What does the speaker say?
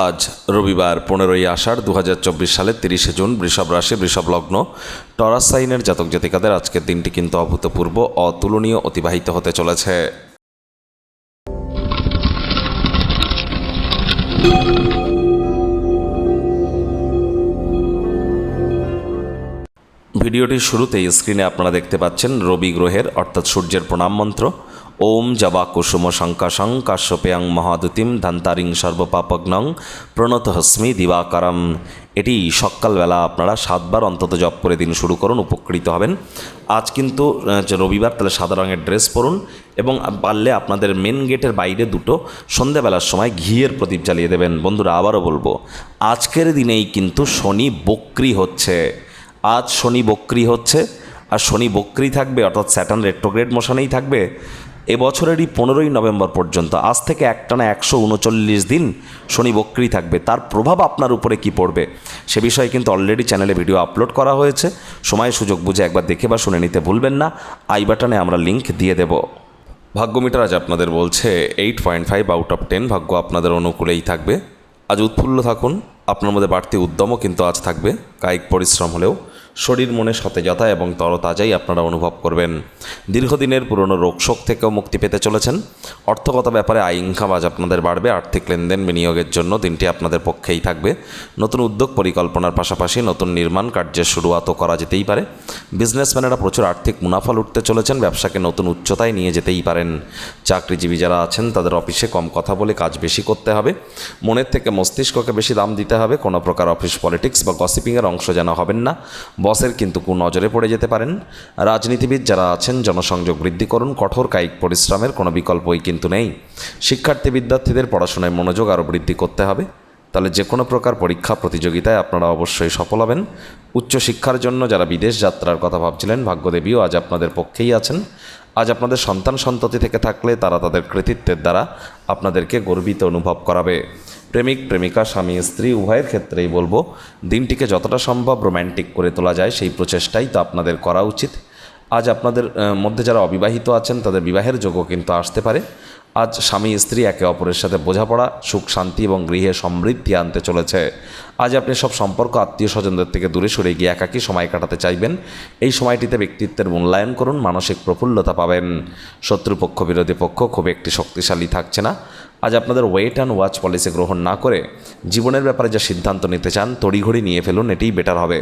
আজ রবিবার পনেরোই আষাঢ় দু সালের তিরিশে জুন বৃষভ রাশি, বৃষভ লগ্ন। টরাস সাইনের জাতক জাতিকাদের আজকের দিনটি কিন্তু অভূতপূর্ব, অতুলনীয়, অতিবাহিত হতে চলেছে। ভিডিওটির শুরুতেই স্ক্রিনে আপনারা দেখতে পাচ্ছেন রবি গ্রহের, অর্থাৎ সূর্যের প্রণাম মন্ত্র। ওম জবা কুসুম শঙ্কাশং কাশ্যপেয়ং মহাদুতিম ধান্তারিং সর্বপাপগ্নং প্রণত হস্মি দিবাকারম। এটি সকালবেলা আপনারা সাতবার অন্তত জপ করে দিন শুরু করুন, উপকৃত হবেন। আজ কিন্তু রবিবার, তাহলে সাদা রঙের ড্রেস পরুন এবং পারলে আপনাদের মেন গেটের বাইরে দুটো সন্ধেবেলার সময় ঘিয়ের প্রদীপ জ্বালিয়ে দেবেন। বন্ধুরা, আবারও বলব, আজকের দিনেই কিন্তু শনি বক্রি হচ্ছে। আজ শনি বক্রি হচ্ছে, আর শনি বক্রি থাকবে, অর্থাৎ স্যাটার্ন রেট্রোগ্রেড মোশনেই থাকবে। এবছরেরই পনেরোই নভেম্বর পর্যন্ত। আজ থেকে একটানা একশো উনচল্লিশ দিন শনি বক্রি থাকবে। তার প্রভাব আপনার উপরে কি পড়বে? সে বিষয়ে কিন্তু অলরেডি চ্যানেলে ভিডিও আপলোড করা হয়েছে। সময় সুযোগ বুঝে একবার দেখে বা শুনে নিতে ভুলবেন না। আই বাটনে আমরা লিংক দিয়ে দেব। ভাগ্যমিটার আজ আপনাদের বলছে eight point five out of ten ভাগ্য আপনাদের অনুকূলেই থাকবে। আজ উৎফুল্ল থাকুন। আপনার মধ্যে বাড়তি উদ্যমও কিন্তু আজ থাকবে। কায়িক পরিশ্রম হলেও শরীর মনে সতেজতা এবং তরতাজাই আপনারা অনুভব করবেন। দীর্ঘদিনের পুরনো রোগশোক থেকেও মুক্তি পেতে চলেছেন। অর্থগত ব্যাপারে আয় ইনকাম আজ আপনাদের বাড়বে, আর্থিক লেনদেন বিনিয়োগের জন্য দিনটি আপনাদের পক্ষেই থাকবে। নতুন উদ্যোগ পরিকল্পনার পাশাপাশি নতুন নির্মাণ কার্যের শুরুয়াতও করা যেতেই পারে। বিজনেসম্যানেরা প্রচুর আর্থিক মুনাফা লুটতে চলেছেন, ব্যবসাকে নতুন উচ্চতায় নিয়ে যেতেই পারেন। চাকরিজীবী যারা আছেন, তাদের অফিসে কম কথা বলে কাজ বেশি করতে হবে। মনের থেকে মস্তিষ্ককে বেশি দাম দিতে হবে। কোনো প্রকার অফিস পলিটিক্স বা গসিপিংয়ের অংশ যেন হবেন না। বসের কিন্তু কু নজরে পড়ে যেতে পারেন। রাজনীতিবিদ যারা আছেন, জনসংযোগ বৃদ্ধি করুন, কঠোর কায়িক পরিশ্রমের কোনো বিকল্পই কিন্তু নেই। শিক্ষার্থী বিদ্যার্থীদের পড়াশোনায় মনোযোগ আরও বৃদ্ধি করতে হবে। তাহলে যে কোনো প্রকার পরীক্ষা প্রতিযোগিতায় আপনারা অবশ্যই সফল হবেন। উচ্চশিক্ষার জন্য যারা বিদেশ যাত্রার কথা ভাবছিলেন, ভাগ্যদেবীও আজ আপনাদের পক্ষেই আছেন। আজ আপনাদের সন্তান সন্ততি থেকে থাকলে তারা তাদের কৃতিত্বের দ্বারা আপনাদেরকে গর্বিত অনুভব করাবে। প্রেমিক, প্রেমিকা, স্বামী, স্ত্রী, উভয়ের ক্ষেত্রেই বলব, দিনটিকে যতটা সম্ভব রোম্যান্টিক করে তোলা যায়, সেই প্রচেষ্টাই তো আপনাদের করা উচিত। আজ আপনাদের মধ্যে যারা অবিবাহিত আছেন, তাদের বিবাহের যোগও কিন্তু আসতে পারে। আজ স্বামী, স্ত্রী একে অপরের সাথে বোঝাপড়া, সুখ, শান্তি এবং গৃহে সমৃদ্ধি আনতে চলেছে। আজ আপনি সব সম্পর্ক, আত্মীয় স্বজনদের থেকে দূরে সরে গিয়ে একাকী সময় কাটাতে চাইবেন। এই সময়টিতে ব্যক্তিত্বের মূল্যায়ন করুন, মানসিক প্রফুল্লতা পাবেন। শত্রুপক্ষ, বিরোধী পক্ষ খুব একটি শক্তিশালী থাকছে না। আজ আপনাদের ওয়েট অ্যান্ড ওয়াচ পলিসি গ্রহণ না করে জীবনের ব্যাপারে যা সিদ্ধান্ত নিতে চান, তড়িঘড়ি নিয়ে ফেলুন এটি বেটার হবে।